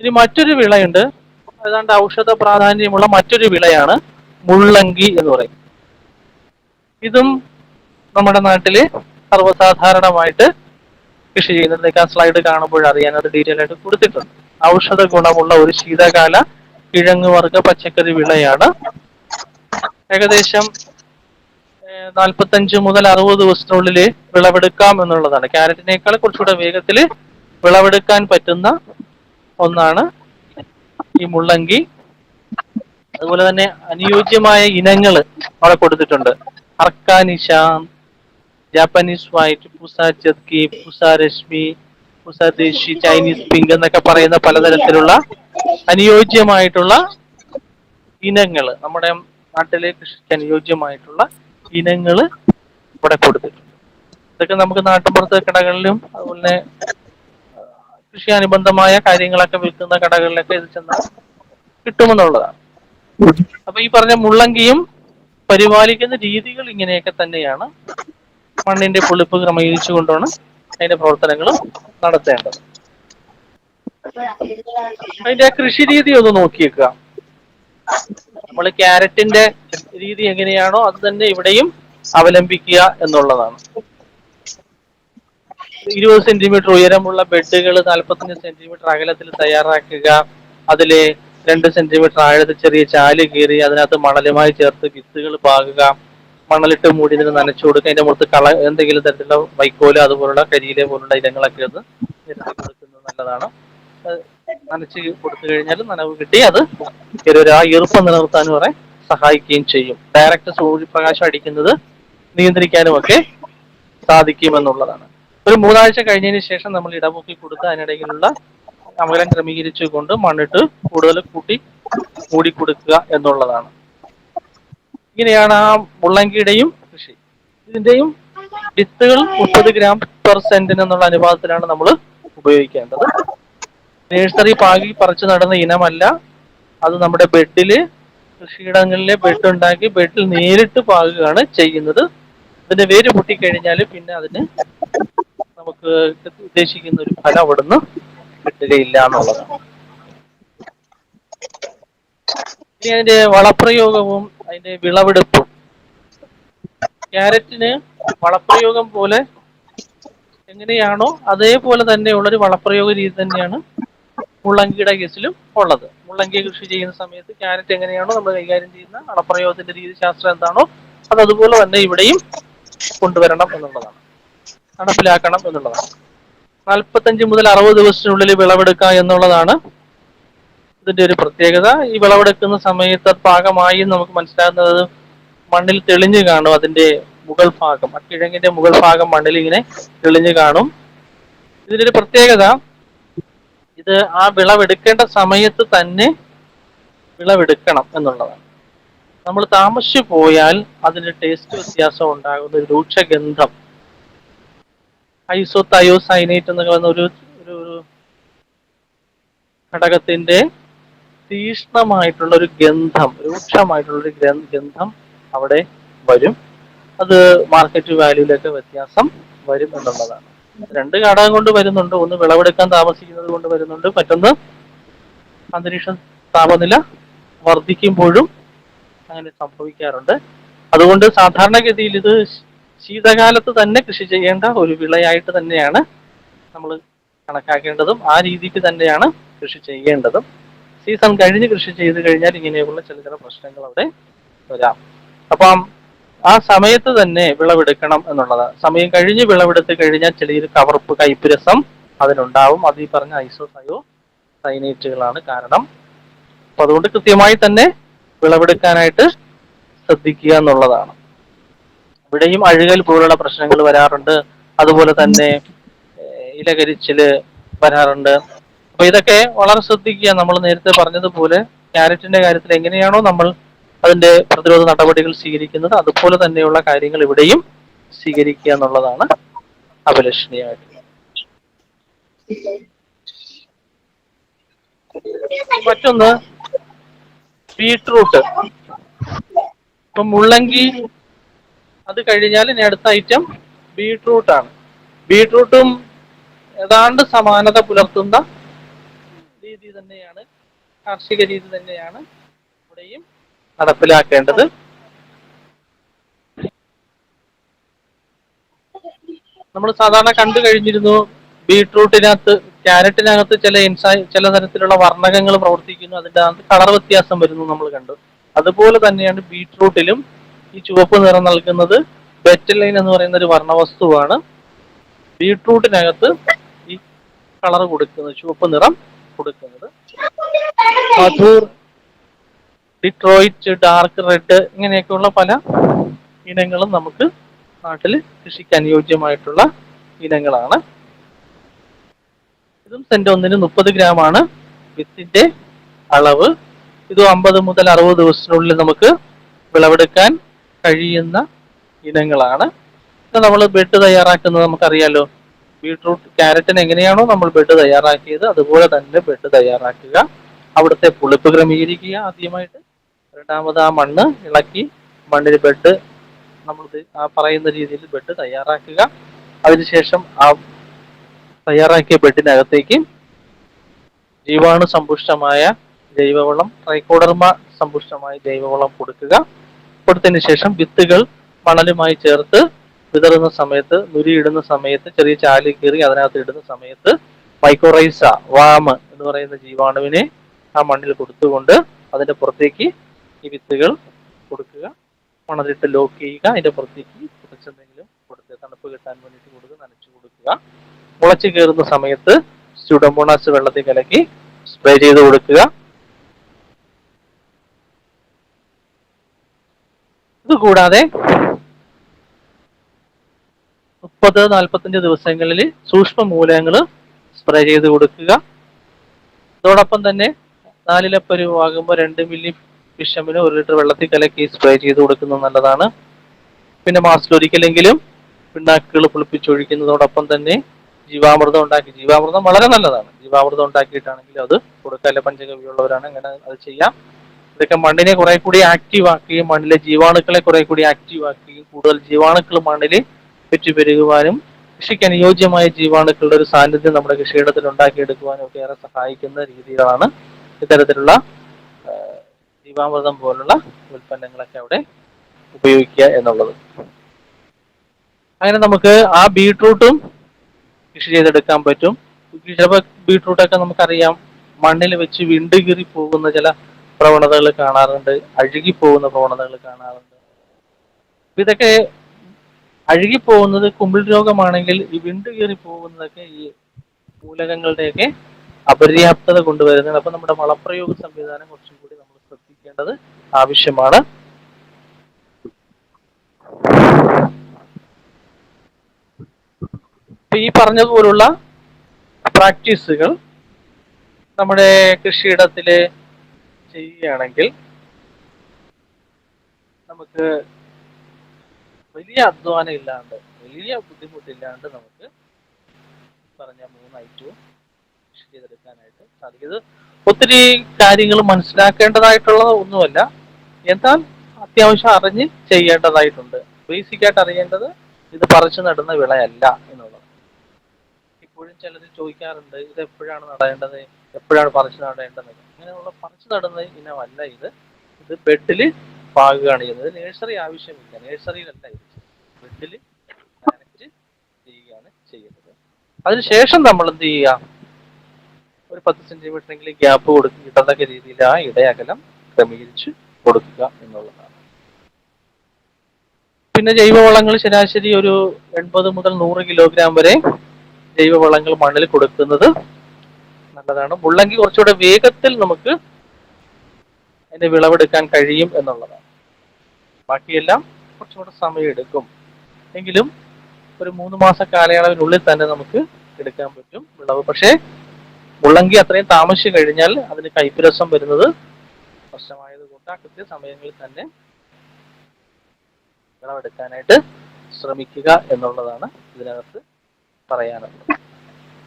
ഇനി മറ്റൊരു വിളയുണ്ട്. ഏതാണ്ട് ഔഷധ പ്രാധാന്യമുള്ള മറ്റൊരു വിളയാണ് മുള്ളങ്കി എന്ന് പറയും. ഇതും നമ്മുടെ നാട്ടിൽ സർവസാധാരണമായിട്ട് കൃഷി ചെയ്യുന്നത് ആ സ്ലൈഡ് കാണുമ്പോൾ അറിയാൻ അത് ഡീറ്റെയിൽ ആയിട്ട് കൊടുത്തിട്ടുണ്ട്. ഔഷധ ഗുണമുള്ള ഒരു ശീതകാല കിഴങ്ങ് വർഗ പച്ചക്കറി വിളയാണ്. ഏകദേശം നാൽപ്പത്തഞ്ച് മുതൽ അറുപത് ദിവസത്തിനുള്ളിൽ വിളവെടുക്കാം എന്നുള്ളതാണ്. ക്യാരറ്റിനേക്കാൾ കുറച്ചുകൂടെ വേഗത്തിൽ വിളവെടുക്കാൻ പറ്റുന്ന ഒന്നാണ് ഈ മുള്ളങ്കി. അതുപോലെ തന്നെ അനുയോജ്യമായ ഇനങ്ങൾ അവിടെ കൊടുത്തിട്ടുണ്ട്. അർക്കാനിഷാം Japanese white Pusa Chetki Pusa Reshmi Pusa Desi Chinese pink എന്നൊക്കെ പറയുന്ന പലതരത്തിലുള്ള അനുയോജ്യമായിട്ടുള്ള ഇനങ്ങൾ നമ്മുടെ നാട്ടിലെ കൃഷിക്ക് അനുയോജ്യമായിട്ടുള്ള ഇനങ്ങൾ ഇവിടെ കൊടുത്തിട്ടുണ്ട്. ഇതൊക്കെ നമുക്ക് നാട്ടിൻപുറത്തെ കടകളിലും അതുപോലെ കൃഷി അനുബന്ധമായ കാര്യങ്ങളൊക്കെ വിൽക്കുന്ന കടകളിലൊക്കെ ഇത് ചെന്നാൽ കിട്ടുമെന്നുള്ളതാണ്. അപ്പൊ ഈ പറഞ്ഞ മുള്ളങ്കിയും പരിപാലിക്കുന്ന രീതികൾ ഇങ്ങനെയൊക്കെ തന്നെയാണ് മണ്ണിന്റെ പുളിപ്പ് ക്രമീകരിച്ചു കൊണ്ടാണ് അതിന്റെ പ്രവർത്തനങ്ങൾ നടത്തേണ്ടത്. അതിന്റെ കൃഷി രീതി ഒന്ന് നോക്കിയേക്കുക. നമ്മൾ ക്യാരറ്റിന്റെ രീതി എങ്ങനെയാണോ അത് തന്നെ ഇവിടെയും അവലംബിക്കുക എന്നുള്ളതാണ്. ഇരുപത് സെന്റിമീറ്റർ ഉയരമുള്ള ബെഡുകൾ നാൽപ്പത്തഞ്ച് സെന്റിമീറ്റർ അകലത്തിൽ തയ്യാറാക്കുക. അതിലെ രണ്ട് സെന്റിമീറ്റർ ആഴത്തിൽ ചെറിയ ചാൽ കീറി അതിനകത്ത് മണലുമായി ചേർത്ത് വിത്തുകൾ പാകുക. മണലിട്ട് മൂടി ഇതിന് നനച്ചു കൊടുക്കുക. അതിന്റെ മുഖത്ത് കള എന്തെങ്കിലും തരത്തിലുള്ള വൈക്കോൽ അതുപോലുള്ള കരിയിലെ പോലുള്ള ഇനങ്ങളൊക്കെ ഒന്ന് കൊടുക്കുന്നത് നല്ലതാണ്. നനച്ച് കൊടുത്തു കഴിഞ്ഞാൽ നനവ് കിട്ടി. അത് ഒരു ആ ഈർപ്പം നിലനിർത്താനും വരെ സഹായിക്കുകയും ചെയ്യും. ഡയറക്റ്റ് സൂര്യപ്രകാശം അടിക്കുന്നത് നിയന്ത്രിക്കാനും ഒക്കെ സാധിക്കുമെന്നുള്ളതാണ്. ഒരു മൂന്നാഴ്ച കഴിഞ്ഞതിന് ശേഷം നമ്മൾ ഇടപൊക്കി കൊടുത്ത് അതിനിടയിലുള്ള അമലം ക്രമീകരിച്ചുകൊണ്ട് മണ്ണിട്ട് കൂടുതൽ കൂട്ടി മൂടി കൊടുക്കുക എന്നുള്ളതാണ്. ഇങ്ങനെയാണ് ആ മുള്ളങ്കിയുടെയും കൃഷി. ഇതിന്റെയും വിത്തുകൾ മുപ്പത് ഗ്രാം പെർ സെന്റിന് എന്നുള്ള അനുപാതത്തിലാണ് നമ്മൾ ഉപയോഗിക്കേണ്ടത്. നേഴ്സറി പാകി പറിച്ചു നടന്ന ഇനമല്ല. അത് നമ്മുടെ ബെഡിൽ കൃഷിയിടങ്ങളിലെ ബെഡ് ഉണ്ടാക്കി ബെഡിൽ നേരിട്ട് പാകുകയാണ് ചെയ്യുന്നത്. അതിന്റെ വേര് പൊട്ടിക്കഴിഞ്ഞാൽ പിന്നെ അതിന് നമുക്ക് ഉദ്ദേശിക്കുന്ന ഒരു ഫലം അവിടുന്ന് കിട്ടുകയില്ല എന്നുള്ളതാണ് ഇനി അതിന്റെ വളപ്രയോഗവും അതിന്റെ വിളവെടുപ്പും. ക്യാരറ്റിന് വളപ്രയോഗം പോലെ എങ്ങനെയാണോ അതേപോലെ തന്നെയുള്ള ഒരു വളപ്രയോഗ രീതി തന്നെയാണ് മുള്ളങ്കിയുടെ കേസിലും ഉള്ളത്. മുള്ളങ്കി കൃഷി ചെയ്യുന്ന സമയത്ത് ക്യാരറ്റ് എങ്ങനെയാണോ നമ്മൾ കൈകാര്യം ചെയ്യുന്ന വളപ്രയോഗത്തിന്റെ രീതി ശാസ്ത്രം എന്താണോ അത് അതുപോലെ തന്നെ ഇവിടെയും കൊണ്ടുവരണം എന്നുള്ളതാണ്. നടപ്പിലാക്കണം എന്നുള്ളതാണ്. നാൽപ്പത്തഞ്ച് മുതൽ അറുപത് ദിവസത്തിനുള്ളിൽ വിളവെടുക്കുക എന്നുള്ളതാണ് ഇതിന്റെ ഒരു പ്രത്യേകത. ഈ വിളവെടുക്കുന്ന സമയത്ത് ഭാഗമായി നമുക്ക് മനസ്സിലാകുന്നത് മണ്ണിൽ തെളിഞ്ഞു കാണും അതിന്റെ മുകൾ ഭാഗം. അക്കിഴങ്ങിന്റെ കിഴങ്ങിന്റെ മുകൾ ഭാഗം മണ്ണിൽ ഇങ്ങനെ തെളിഞ്ഞു കാണും. ഇതിന്റെ ഒരു പ്രത്യേകത ഇത് ആ വിളവെടുക്കേണ്ട സമയത്ത് തന്നെ വിളവെടുക്കണം എന്നുള്ളതാണ്. നമ്മൾ താമസിച്ചു പോയാൽ അതിന് ടേസ്റ്റ് വ്യത്യാസം ഉണ്ടാകുന്ന ഒരു രൂക്ഷഗന്ധം ഐസോ തയോസൈനേറ്റ് എന്ന് പറയുന്ന ഒരു ഒരു ഒരു ഘടകത്തിന്റെ തീഷ്ണമായിട്ടുള്ള ഒരു ഗന്ധം രൂക്ഷമായിട്ടുള്ള ഒരു ഗന്ധം അവിടെ വരും. അത് മാർക്കറ്റ് വാല്യൂലൊക്കെ വ്യത്യാസം വരും എന്നുള്ളതാണ്. രണ്ട് ഘടകം കൊണ്ട് വരുന്നുണ്ട്. ഒന്ന് വിളവെടുക്കാൻ താമസിക്കുന്നത് കൊണ്ട് വരുന്നുണ്ട്. മറ്റൊന്ന് അന്തരീക്ഷ താപനില വർദ്ധിക്കുമ്പോഴും അങ്ങനെ സംഭവിക്കാറുണ്ട്. അതുകൊണ്ട് സാധാരണഗതിയിൽ ഇത് ശീതകാലത്ത് തന്നെ കൃഷി ചെയ്യേണ്ട ഒരു വിളയായിട്ട് തന്നെയാണ് നമ്മൾ കണക്കാക്കേണ്ടതും ആ രീതിക്ക് തന്നെയാണ് കൃഷി ചെയ്യേണ്ടതും. സീസൺ കഴിഞ്ഞ് കൃഷി ചെയ്ത് കഴിഞ്ഞാൽ ഇങ്ങനെയുള്ള ചില ചില പ്രശ്നങ്ങൾ അവിടെ വരാം. അപ്പം ആ സമയത്ത് തന്നെ വിളവെടുക്കണം എന്നുള്ളത്. സമയം കഴിഞ്ഞ് വിളവെടുത്ത് കഴിഞ്ഞാൽ ചെറിയ കവർപ്പ് കൈപ്പുരസം രസം അതിനുണ്ടാവും. അത് ഈ പറഞ്ഞ ഐസോസയോ സൈനേറ്റുകളാണ് കാരണം. അപ്പൊ അതുകൊണ്ട് കൃത്യമായി തന്നെ വിളവെടുക്കാനായിട്ട് ശ്രദ്ധിക്കുക എന്നുള്ളതാണ്. ഇവിടെയും അഴുകൽ പോലുള്ള പ്രശ്നങ്ങൾ വരാറുണ്ട്. അതുപോലെ തന്നെ ഇലകരിച്ചിൽ വരാറുണ്ട്. അപ്പൊ ഇതൊക്കെ വളരെ ശ്രദ്ധിക്കുക. നമ്മൾ നേരത്തെ പറഞ്ഞതുപോലെ ക്യാരറ്റിന്റെ കാര്യത്തിൽ എങ്ങനെയാണോ നമ്മൾ അതിന്റെ പ്രതിരോധ നടപടികൾ സ്വീകരിക്കുന്നത് അതുപോലെ തന്നെയുള്ള കാര്യങ്ങൾ ഇവിടെയും സ്വീകരിക്കുക എന്നുള്ളതാണ് അഭിലഷണീയമായിട്ട് മറ്റൊന്ന് ബീട്രൂട്ട്. ഇപ്പൊ മുള്ളങ്കി അത് കഴിഞ്ഞാൽ ഇനി അടുത്ത ഐറ്റം ബീട്രൂട്ട് ആണ്. ബീട്രൂട്ടും ഏതാണ്ട് സമാനത പുലർത്തുന്ന രീതി തന്നെയാണ് കാർഷിക രീതി തന്നെയാണ് ഇവിടെയും നടപ്പിലാക്കേണ്ടത്. നമ്മൾ സാധാരണ കണ്ടു കഴിഞ്ഞിരുന്നു ബീട്രൂട്ടിനകത്ത് ക്യാരറ്റിനകത്ത് ചില ഇൻസൈ ചില തരത്തിലുള്ള വർണകങ്ങൾ പ്രവർത്തിക്കുന്നു. അതിന്റെ അകത്ത് കളർ വ്യത്യാസം വരുന്നു നമ്മൾ കണ്ടു. അതുപോലെ തന്നെയാണ് ബീട്രൂട്ടിലും ഈ ചുവപ്പ് നിറം നൽകുന്നത് ബെറ്റലൈൻ എന്ന് പറയുന്ന ഒരു വർണവസ്തുവാണ്. ബീട്രൂട്ടിനകത്ത് ഈ കളർ കൊടുക്കുന്നത് ചുവപ്പ് നിറം കൊടുക്കുന്നത്. മധൂർ ഡിട്രോയിറ്റ് ഡാർക്ക് റെഡ് ഇങ്ങനെയൊക്കെയുള്ള പല ഇനങ്ങളും നമുക്ക് നാട്ടിൽ കൃഷിക്ക് അനുയോജ്യമായിട്ടുള്ള ഇനങ്ങളാണ്. ഇതും സെന്റ് ഒന്നിന് മുപ്പത് ഗ്രാം ആണ് വിത്തിന്റെ അളവ്. ഇത് അമ്പത് മുതൽ അറുപത് ദിവസത്തിനുള്ളിൽ നമുക്ക് വിളവെടുക്കാൻ കഴിയുന്ന ഇനങ്ങളാണ്. ഇത് നമ്മൾ ബെഡ് തയ്യാറാക്കുന്നത് നമുക്കറിയാലോ. ബീട്രൂട്ട് ക്യാരറ്റിന് എങ്ങനെയാണോ നമ്മൾ ബെഡ് തയ്യാറാക്കിയത് അതുപോലെ തന്നെ ബെഡ് തയ്യാറാക്കുക. അവിടുത്തെ പുളിപ്പ് ക്രമീകരിക്കുക ആദ്യമായിട്ട്. രണ്ടാമത് ആ മണ്ണ് ഇളക്കി മണ്ണിൽ ബെഡ് നമ്മൾ ആ പറയുന്ന രീതിയിൽ ബെഡ് തയ്യാറാക്കുക. അതിനുശേഷം ആ തയ്യാറാക്കിയ ബെഡിനകത്തേക്ക് ജീവാണു സമ്പുഷ്ടമായ ജൈവവളം ട്രൈക്കോഡർമ സമ്പുഷ്ടമായ ജൈവവളം കൊടുക്കുക. കൊടുത്തതിന് ശേഷം വിത്തുകൾ മണലുമായി ചേർത്ത് വിതറുന്ന സമയത്ത് നുരിയിടുന്ന സമയത്ത് ചെറിയ ചാലി കീറി അതിനകത്ത് ഇടുന്ന സമയത്ത് മൈക്കോറൈസ വാമ് എന്ന് പറയുന്ന ജീവാണുവിനെ ആ മണ്ണിൽ കൊടുത്തുകൊണ്ട് അതിന്റെ പുറത്തേക്ക് ഈ വിത്തുകൾ കൊടുക്കുക. മണലിട്ട് ലോക്ക് ചെയ്യുക. അതിന്റെ പുറത്തേക്ക് കുറച്ചെന്തെങ്കിലും കൊടുത്ത് തണുപ്പ് കിട്ടാൻ വേണ്ടിയിട്ട് കൊടുത്ത് നനച്ചു കൊടുക്കുക. മുളച്ചു കയറുന്ന സമയത്ത് സ്റ്റുഡമോണാസ് വെള്ളത്തിൽ കലക്കി സ്പ്രേ ചെയ്ത് കൊടുക്കുക. ഇത് കൂടാതെ മുപ്പത് നാൽപ്പത്തഞ്ച് ദിവസങ്ങളിൽ സൂക്ഷ്മ മൂലകങ്ങൾ സ്പ്രേ ചെയ്ത് കൊടുക്കുക. അതോടൊപ്പം തന്നെ നാലിലപ്പരുവാകുമ്പോൾ രണ്ട് മില്ലി വിഷമിന് ഒരു ലിറ്റർ വെള്ളത്തിൽ കലക്കി സ്പ്രേ ചെയ്ത് കൊടുക്കുന്നത് നല്ലതാണ്. പിന്നെ മാസത്തിലൊരിക്കലെങ്കിലും പിണ്ണാക്കുകൾ പുളിപ്പിച്ചൊഴിക്കുന്നതോടൊപ്പം തന്നെ ജീവാമൃതം ഉണ്ടാക്കി ജീവാമൃതം വളരെ നല്ലതാണ്. ജീവാമൃതം ഉണ്ടാക്കിയിട്ടാണെങ്കിൽ അത് കൊടുക്കാല്ല പഞ്ചഗവ്യമുള്ളവരാണ് അങ്ങനെ അത് ചെയ്യാം. ഇതൊക്കെ മണ്ണിനെ കുറെ കൂടി ആക്റ്റീവ് ആക്കുകയും മണ്ണിലെ ജീവാണുക്കളെ കുറെ കൂടി ആക്റ്റീവ് ആക്കുകയും കൂടുതൽ ജീവാണുക്കൾ മണ്ണിൽ പെറ്റുപെരുകുവാനും കൃഷിക്ക് അനുയോജ്യമായ ജീവാണുക്കളുടെ ഒരു സാന്നിധ്യം നമ്മുടെ കൃഷിയിടത്തിൽ ഉണ്ടാക്കിയെടുക്കുവാനും ഒക്കെ ഏറെ സഹായിക്കുന്ന രീതികളാണ് ഇത്തരത്തിലുള്ള ജീവാമൃതം പോലുള്ള ഉൽപ്പന്നങ്ങളൊക്കെ അവിടെ ഉപയോഗിക്കുക എന്നുള്ളത്. അങ്ങനെ നമുക്ക് ആ ബീട്രൂട്ടും കൃഷി ചെയ്തെടുക്കാൻ പറ്റും. ചിലപ്പോൾ ബീട്രൂട്ടൊക്കെ നമുക്കറിയാം മണ്ണിൽ വെച്ച് വിണ്ടുകീറി പോകുന്ന ചില പ്രവണതകൾ കാണാറുണ്ട് അഴുകി പോകുന്ന പ്രവണതകൾ കാണാറുണ്ട്. ഇതൊക്കെ അഴുകി പോകുന്നത് കുമ്പിൾ രോഗമാണെങ്കിൽ ഈ വിണ്ടുകീറി പോകുന്നതൊക്കെ ഈ മൂലകങ്ങളുടെയൊക്കെ അപര്യാപ്തത കൊണ്ടുവരുന്നതാണ്. അപ്പൊ നമ്മുടെ വളപ്രയോഗ സംവിധാനം കുറച്ചും കൂടി നമ്മൾ ശ്രദ്ധിക്കേണ്ടത് ആവശ്യമാണ്. ഈ പറഞ്ഞതുപോലുള്ള പ്രാക്ടീസുകൾ നമ്മുടെ കൃഷിയിടത്തിൽ ചെയ്യുകയാണെങ്കിൽ നമുക്ക് വലിയ അധ്വാനം ഇല്ലാണ്ട് വലിയ ബുദ്ധിമുട്ടില്ലാണ്ട് നമുക്ക് പറഞ്ഞ മൂന്ന് ഐറ്റവും കൃഷി ചെയ്തെടുക്കാനായിട്ട് സാധിക്കും. ഒത്തിരി കാര്യങ്ങൾ മനസ്സിലാക്കേണ്ടതായിട്ടുള്ള ഒന്നുമല്ല. എന്നാൽ അത്യാവശ്യം അറിഞ്ഞ് ചെയ്യേണ്ടതായിട്ടുണ്ട്. ബേസിക് ആയിട്ട് അറിയേണ്ടത് ഇത് പറിച്ചു നടുന്ന വിളയല്ല എന്നുള്ളത് ഇപ്പോഴും ചിലർ ചോദിക്കാറുണ്ട് ഇത് എപ്പോഴാണ് നടേണ്ടത്? എപ്പോഴാണ് പറിച്ചു നടേണ്ടത്? അങ്ങനെയുള്ള പറിച്ചു നടുന്ന ഇനമല്ല ഇത്. ഇത് ബെഡിൽ പാകുകയാണ് ചെയ്യുന്നത്. നേഴ്സറി ആവശ്യമില്ല. നേഴ്സറിയിലല്ല ഇത് ബെഡിൽ ഡയറക്റ്റ് ചെയ്യുകയാണ് ചെയ്യുന്നത്. അതിനുശേഷം നമ്മൾ എന്ത് ചെയ്യുക? ഒരു പത്ത് സെന്റിമീറ്ററെങ്കിലും ഗ്യാപ്പ് കൊടുക്കുക ഇടത്തക്ക രീതിയിൽ ആ ഇടയകലം ക്രമീകരിച്ച് കൊടുക്കുക എന്നുള്ളതാണ്. പിന്നെ ജൈവവളങ്ങൾ ശരാശരി ഒരു എൺപത് മുതൽ നൂറ് കിലോഗ്രാം വരെ ജൈവവളങ്ങൾ മണ്ണിൽ കൊടുക്കുന്നത് നല്ലതാണ് മുള്ളങ്കി കുറച്ചുകൂടെ വേഗത്തിൽ നമുക്ക് അതിന്റെ വിളവെടുക്കാൻ കഴിയും എന്നുള്ളതാണ്. ബാക്കിയെല്ലാം കുറച്ചുകൂടെ സമയം എടുക്കും എങ്കിലും ഒരു മൂന്ന് മാസ കാലയളവിനുള്ളിൽ തന്നെ നമുക്ക് എടുക്കാൻ പറ്റും വിളവ്. പക്ഷേ മുള്ളങ്കി അത്രയും താമസിച്ചു കഴിഞ്ഞാൽ അതിന് കൈപ്പുരസം വരുന്നത് പ്രശ്നമായത് കൊണ്ട് ആ കൃത്യ സമയങ്ങളിൽ തന്നെ വിളവെടുക്കാനായിട്ട് ശ്രമിക്കുക എന്നുള്ളതാണ് ഇതിനകത്ത് പറയാനുള്ളത്.